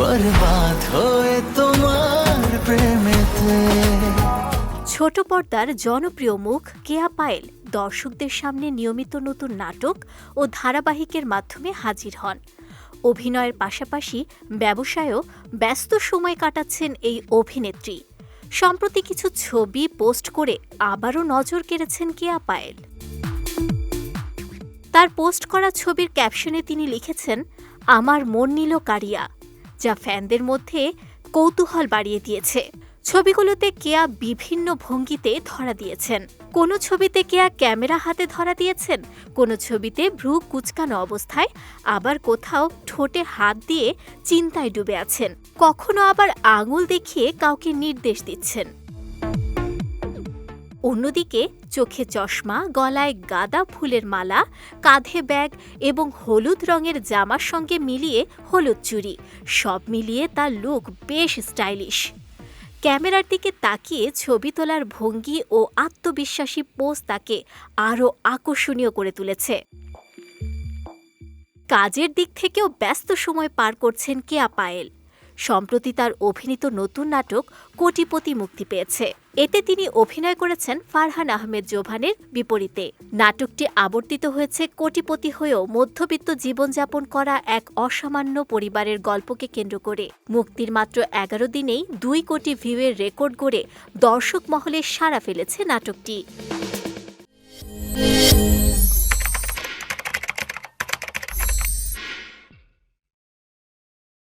বরবাদ হয়ে তোমার প্রেমেতে ছোট পর্দার জনপ্রিয় মুখ কেয়া পায়েল, দর্শকদের সামনে নিয়মিত নতুন নাটক ও ধারাবাহিকের মাধ্যমে হাজির হন। অভিনয়ের পাশাপাশি ব্যবসায়ও ব্যস্ত সময় কাটাচ্ছেন এই অভিনেত্রী। সম্প্রতি কিছু ছবি পোস্ট করে আবারও নজর কেড়েছেন কেয়া পায়েল। তার পোস্ট করা ছবির ক্যাপশনে তিনি লিখেছেন, আমার মন নিল কারিয়া। যা ফ্যানদের মধ্যে কৌতূহল বাড়িয়ে দিয়েছে। ছবিগুলোতে কেয়া বিভিন্ন ভঙ্গিতে ধরা দিয়েছেন। কোনো ছবিতে কেয়া ক্যামেরা হাতে ধরা দিয়েছেন, কোনো ছবিতে ভ্রু কুচকানো অবস্থায় আবার কোথাও ঠোঁটে হাত দিয়ে চিন্তায় ডুবে আছেন। কখনো আবার আঙুল দেখিয়ে কাউকে নির্দেশ দিচ্ছেন। অন্যদিকে চোখে চশমা, গলায় গাঁদা ফুলের মালা, কাঁধে ব্যাগ এবং হলুদ রঙের জামার সঙ্গে মিলিয়ে হলুদ চুড়ি, সব মিলিয়ে তার লুক বেশ স্টাইলিশ ক্যামেরার দিকে তাকিয়ে ছবি তোলার ভঙ্গি ও আত্মবিশ্বাসী পোজ তাকে আরও আকর্ষণীয় করে তুলেছে। কাজের দিক থেকেও ব্যস্ত সময় পার করছেন কেয়া পায়েল। সম্প্রতি তার অভিনীত নতুন নাটক কোটিপতি মুক্তি পেয়েছে। এতে তিনি অভিনয় করেছেন ফারহান আহমেদ জোভানের বিপরীতে। নাটকটি আবর্তিত হয়েছে কোটিপতি হয়েও মধ্যবিত্ত জীবনযাপন করা এক অসামান্য পরিবারের গল্পকে কেন্দ্র করে। মুক্তির মাত্র এগারো দিনেই দুই কোটি ভিউয়ের রেকর্ড গড়ে দর্শক মহলে সাড়া ফেলেছে নাটকটি।